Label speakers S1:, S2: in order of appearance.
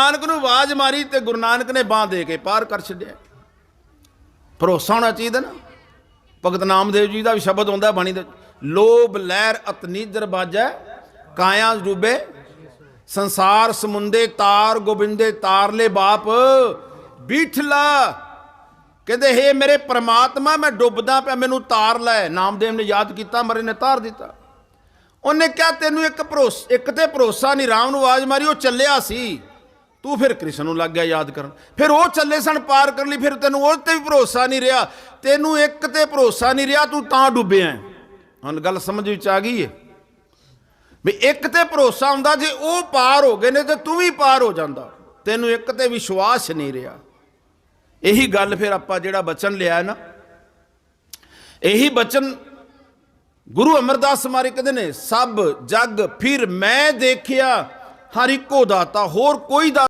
S1: ਨਾਨਕ ਨੂੰ ਆਵਾਜ਼ ਮਾਰੀ ਤੇ ਗੁਰੂ ਨਾਨਕ ਨੇ ਬਾਹ ਦੇ ਕੇ ਪਾਰ ਕਰ ਛੱਡਿਆ। ਭਰੋਸਾ ਹੋਣਾ ਚਾਹੀਦਾ ਨਾ। ਭਗਤ ਨਾਮਦੇਵ ਜੀ ਦਾ ਵੀ ਸ਼ਬਦ ਹੁੰਦਾ ਬਾਣੀ ਦੇ। ਲੋਭ, ਲਹਿਰ ਅਤਨੀ ਬਾਜੈ, ਕਾਇਆ ਡੂਬੇ ਸੰਸਾਰ ਸਮੁੰਦੇ ਤਾਰ ਗੋਬਿੰਦੇ ਤਾਰਲੇ ਬਾਪ, ਬੀਠਲਾ। ਕਹਿੰਦੇ, ਹੇ ਮੇਰੇ ਪ੍ਰਮਾਤਮਾ, ਮੈਂ ਡੁੱਬਦਾ ਪਿਆ, ਮੈਨੂੰ ਤਾਰ ਲੈ। ਨਾਮਦੇਵ ਨੇ ਯਾਦ ਕੀਤਾ, ਮਰੇ ਨੇ ਤਾਰ ਦਿੱਤਾ। ਉਹਨੇ ਕਿਹਾ, ਤੈਨੂੰ ਇੱਕ ਭਰੋਸਾ, ਇੱਕ ਤੇ ਭਰੋਸਾ ਨਹੀਂ, ਰਾਮ ਨੂੰ ਆਵਾਜ਼ ਮਾਰੀ, ਉਹ ਚੱਲਿਆ ਸੀ। ਤੂੰ ਫਿਰ ਕ੍ਰਿਸ਼ਨ ਨੂੰ ਲੱਗ ਗਿਆ ਯਾਦ ਕਰਨ। ਫਿਰ ਉਹ ਚੱਲੇ ਸਨ ਪਾਰ ਕਰਨ ਲਈ, ਫਿਰ ਤੈਨੂੰ ਉਹ ਤੇ ਵੀ ਭਰੋਸਾ ਨਹੀਂ ਰਿਹਾ। ਤੈਨੂੰ ਇੱਕ ਤੇ ਭਰੋਸਾ ਨਹੀਂ ਰਿਹਾ, ਤੂੰ ਤਾਂ ਡੁੱਬਿਆ ਹੁਣ ਗੱਲ ਸਮਝ ਵਿੱਚ ਆ ਗਈ ਹੈ ਵੀ ਇੱਕ ਤੇ ਭਰੋਸਾ ਹੁੰਦਾ, ਜੇ ਉਹ ਪਾਰ ਹੋ ਗਏ ਨੇ ਤੇ ਤੂੰ ਵੀ ਪਾਰ ਹੋ ਜਾਂਦਾ। ਤੈਨੂੰ ਇੱਕ ਤੇ ਵਿਸ਼ਵਾਸ ਨਹੀਂ ਰਿਹਾ। ਇਹੀ ਗੱਲ ਫਿਰ ਆਪਾਂ ਜਿਹੜਾ ਬਚਨ ਲਿਆ ਨਾ, ਇਹੀ ਬਚਨ ਗੁਰੂ ਅਮਰਦਾਸ ਮਾਰੇ ਕਹਿੰਦੇ ਨੇ, ਸਭ ਜਗ ਫਿਰ ਮੈਂ ਦੇਖਿਆ, ਹਰ ਇੱਕੋ ਦਾਤਾ, ਹੋਰ ਕੋਈ ਦਾ